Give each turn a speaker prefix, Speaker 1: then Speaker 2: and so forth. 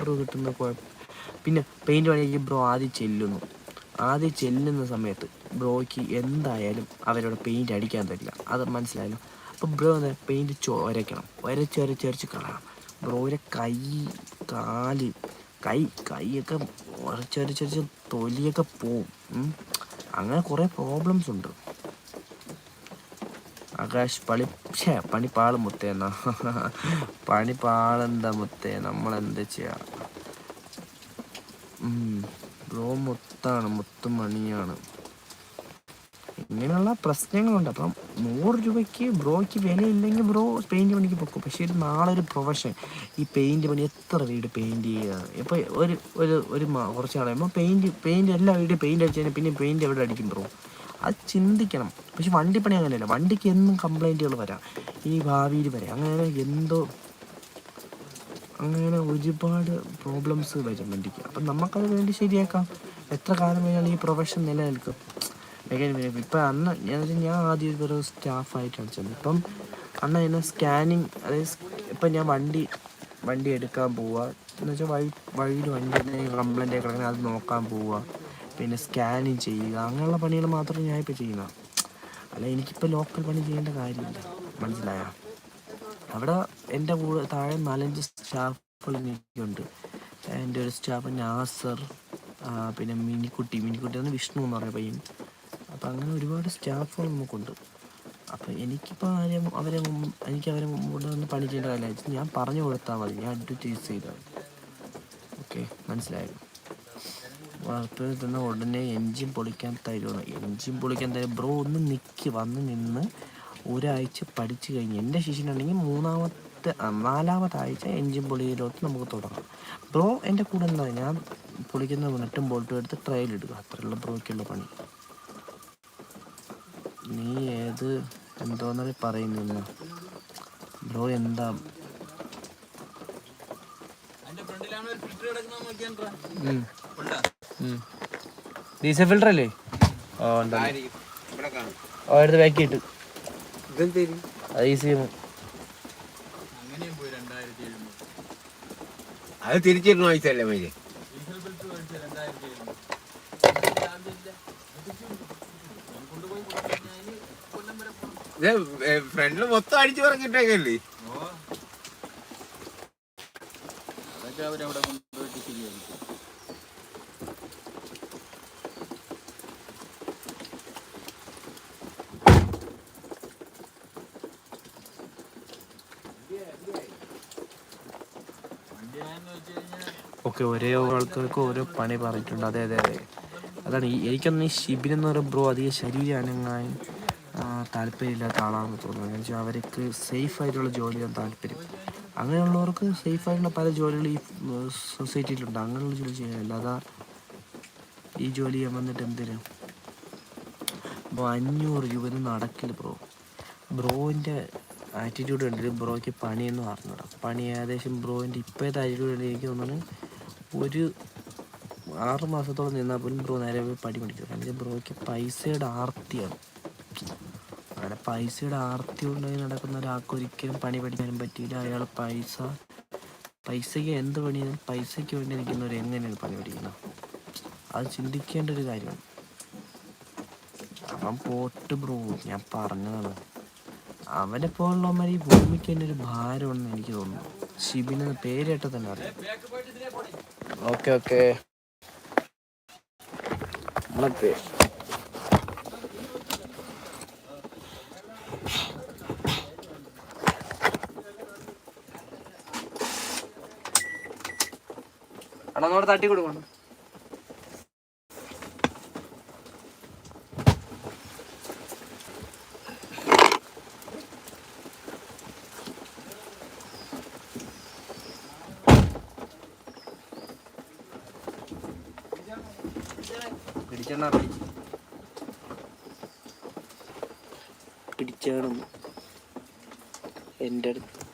Speaker 1: Bro കിട്ടുന്ന കുഴപ്പം. പിന്നെ പെയിന്റ് പണിക്ക് ബ്രോ ആദ്യം ചെല്ലുന്നു. ആദ്യം ചെല്ലുന്ന സമയത്ത് ബ്രോയ്ക്ക് എന്തായാലും അവരോട് പെയിന്റ് അടിക്കാൻ തരില്ല അത് മനസ്സിലായല്ലോ? അപ്പോൾ ബ്രോ പെയിന്റ് ചൊരയ്ക്കണം ഒരച്ച് കളയണം. ബ്രോയുടെ കൈ കാൽ കൈ കൈയൊക്കെ ഉരച്ചൊരച്ചൊരച്ച് തൊലിയൊക്കെ പോവും. അങ്ങനെ കുറേ പ്രോബ്ലംസ് ഉണ്ട്. ആകാശ് പളി ഛേ പണി പാളും മുത്തേന്ന. പണി പാളെന്താ മുത്തേ നമ്മളെന്താ ചെയ്യാ? ബ്രോ മുത്താണ് മുത്തും മണിയാണ്. ഇങ്ങനെയുള്ള പ്രശ്നങ്ങളുണ്ട്. അപ്പം നൂറ് രൂപയ്ക്ക് ബ്രോയ്ക്ക് വിലയില്ലെങ്കിൽ ബ്രോ പെയിന്റ് പണിക്ക് പൊക്കും. പക്ഷേ ഒരു നാളെ ഒരു പ്രൊഫഷൻ. ഈ പെയിന്റ് പണി എത്ര വീട് പെയിന്റ് ചെയ്യുകയാണ് ഇപ്പോൾ ഒരു ഒരു ഒരു കുറച്ച് നാൾ കഴിയുമ്പോൾ പെയിന്റ് പെയിന്റ് എല്ലാ വീടും പെയിന്റ് അടിച്ചു കഴിഞ്ഞാൽ പിന്നെ പെയിന്റ് എവിടെ അടിക്കും ബ്രോ? അത് ചിന്തിക്കണം. പക്ഷെ വണ്ടിപ്പണി അങ്ങനെയല്ല. വണ്ടിക്ക് എന്നും കംപ്ലൈന്റുകൾ വരാം. ഈ ഭാവിയിൽ വരെ. അങ്ങനെ എന്തോ അങ്ങനെ ഒരുപാട് പ്രോബ്ലംസ് വരും വണ്ടിക്ക്. അപ്പം നമുക്കത് വേണ്ടി ശരിയാക്കാം. എത്ര കാലം കഴിഞ്ഞാൽ ഈ പ്രൊഫഷൻ നിലനിൽക്കും. ഇപ്പം അന്ന് ഞാൻ ഞാൻ ആദ്യം ഒരു സ്റ്റാഫായിട്ടാണ് ചെന്നത്. ഇപ്പം അന്ന് എന്നെ സ്കാനിങ് അതായത് ഇപ്പം ഞാൻ വണ്ടി വണ്ടി എടുക്കാൻ പോവുക. എന്ന് വെച്ചാൽ വഴി വഴിയിൽ വണ്ടി കംപ്ലൈന്റ് ആയി അത് നോക്കാൻ പോവുക. പിന്നെ സ്കാനിങ് ചെയ്യുക. അങ്ങനെയുള്ള പണികൾ മാത്രമേ ഞാൻ ഇപ്പോൾ ചെയ്യുന്നത് അല്ല എനിക്കിപ്പോൾ ലോക്കൽ പണി ചെയ്യേണ്ട കാര്യമില്ല. മനസ്സിലായ? അവിടെ എന്റെ കൂടെ താഴെ നാലഞ്ച് സ്റ്റാഫുകൾ എനിക്കുണ്ട്. എന്റെ ഒരു സ്റ്റാഫ് നാസർ പിന്നെ മിനിക്കുട്ടി. മിനിക്കുട്ടി എന്ന് വിഷ്ണു എന്ന് പറഞ്ഞ പയ്യൻ. അപ്പം അങ്ങനെ ഒരുപാട് സ്റ്റാഫുകൾ നമുക്കുണ്ട്. അപ്പം എനിക്കിപ്പോൾ ആരെയും അവരെ എനിക്ക് അവരെ മുമ്പോട്ട് ഒന്ന് പണി ചെയ്യേണ്ട കാര്യമില്ല. ഞാൻ പറഞ്ഞു കൊടുത്താൽ മതി. ഞാൻ അഡ്വർടൈസ് ചെയ്താൽ മതി. ഓക്കെ മനസ്സിലായോ? വാർത്ത തന്നെ ഉടനെ എൻജിൻ പൊളിക്കാൻ തരുവാണ്. എൻജിൻ പൊളിക്കാൻ തരും. ബ്രോ ഒന്ന് നിൽക്കി വന്ന് നിന്ന് ഒരാഴ്ച പഠിച്ചു കഴിഞ്ഞ് എന്റെ ശിഷ്യനാണെങ്കിൽ മൂന്നാമത്തെ നാലാമത്തെ ആഴ്ച എൻജിൻ പൊളിയിലോട്ട് നമുക്ക് തുടങ്ങാം. ബ്രോ എന്റെ കൂടെ എന്താ ഞാൻ പൊളിക്കുന്ന നെട്ടും ബോൾട്ടും എടുത്ത് ട്രയൽ ഇടുക. അത്രയുള്ള ബ്രോയ്ക്കുള്ള പണി. നീ ഏത് എന്തോന്നറി പറയുന്ന ബ്രോ എന്താ. ഉം. ഡീസൽ ഫിൽറ്റർ ഓ ഉണ്ട് ഓ എടുത്ത് ബാക്കി ഇട്ട് അത് ഈസി
Speaker 2: അത് തിരിച്ചിരുന്നു പൈസ മൈര് ഫ്രണ്ടിൽ മൊത്തം അടിച്ചു പറഞ്ഞിട്ടേക്കല്ലേ
Speaker 3: അതൊക്കെ അവരവിടെ
Speaker 1: ഓക്കെ ഒരേ ആൾക്കാർക്ക് ഓരോ പണി പറഞ്ഞിട്ടുണ്ട്. അതെ അതെ അതെ. അതാണ് ഈ എനിക്കൊന്നും ഈ ശിബിൻ എന്ന് പറയുമ്പോൾ ബ്രോ അധികം ശരീരം അനങ്ങാൻ താല്പര്യമില്ലാത്ത ആളാണെന്ന് തോന്നുന്നു. എന്ന് വെച്ചാൽ അവർക്ക് സേഫ് ആയിട്ടുള്ള ജോലിയാണ് താല്പര്യം. അങ്ങനെയുള്ളവർക്ക് സേഫ് ആയിട്ടുള്ള പല ജോലികൾ ഈ സൊസൈറ്റിയിലുണ്ട് അങ്ങനെയുള്ള ജോലി ചെയ്യാനില്ല അതാ ഈ ജോലി ചെയ്യാൻ വന്നിട്ട് എന്തിനു? അപ്പോൾ അഞ്ഞൂറ് രൂപ നടക്കില്ല ബ്രോ. ബ്രോന്റെ ആറ്റിറ്റ്യൂഡ് കണ്ടിട്ട് ബ്രോയ്ക്ക് പണിയെന്ന് പറഞ്ഞിടാം പണി ഏകദേശം ബ്രോയിന്റെ ഇപ്പോഴത്തെ ആറ്റിറ്റ്യൂഡ് എനിക്ക് തോന്നുന്നു ഒരു ആറ് മാസത്തോളം നിന്നാൽ പോലും ബ്രോ നേരെ പോയി പണി പഠിക്കും കാരണം ബ്രോയ്ക്ക് പൈസയുടെ ആർത്തിയാണ്. അങ്ങനെ പൈസയുടെ ആർത്തി ഉണ്ടായി നടക്കുന്ന ഒരാൾക്ക് ഒരിക്കലും പണി പഠിക്കാനും പറ്റിയില്ല. അയാൾ പൈസ പൈസയ്ക്ക് എന്ത് പണിയാലും പൈസയ്ക്ക് വേണ്ടി നിൽക്കുന്നവർ എങ്ങനെയാണ് പണി പഠിക്കുന്നത്? അത് ചിന്തിക്കേണ്ട ഒരു കാര്യമാണ്. അപ്പം പോട്ട് ബ്രോ ഞാൻ പറഞ്ഞതാണ്. അവനെ പോലുള്ളവന്മാർ ഈ ഭൂമിക്ക് തന്നെ ഒരു ഭാരമുണ്ടെന്ന് എനിക്ക് തോന്നുന്നു. ഷിബിന് പേരേട്ട തന്നെ അറിയാം. Okay okay. അങ്ങോട്ട് തട്ടി കൊടുക്കണം പിടിച്ചാണ് എന്റെ അടുത്ത്.